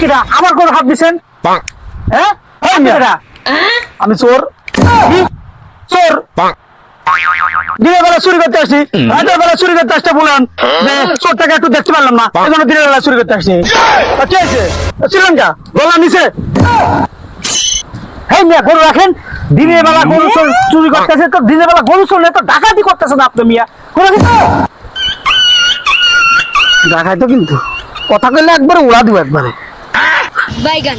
কিরা? আমার কোন হাত দিছেন? হ্যাঁ? আমি চোর। চোর। দিনের বেলা চুরি করতে আসছি রাতের বেলা চুরি করতে আসতে বলেন যে চোরটাকে একটু দেখতে পারলাম না। এই জন্য দিনের বেলা চুরি করতে আসছি তা কি হয়েছে শ্রীলঙ্কা নিচে? হ্যাঁ মিয়া গরু রাখেন। দিনের বেলা গরু চুরি করতেছে তো দিনের বেলা গরু চোর তো ডাকাতি করতেছেন আপনি মিয়া। গরু রাখেন। তো কিন্তু। কথা কইলে একবারে উড়া দিব একবারে। বাইগান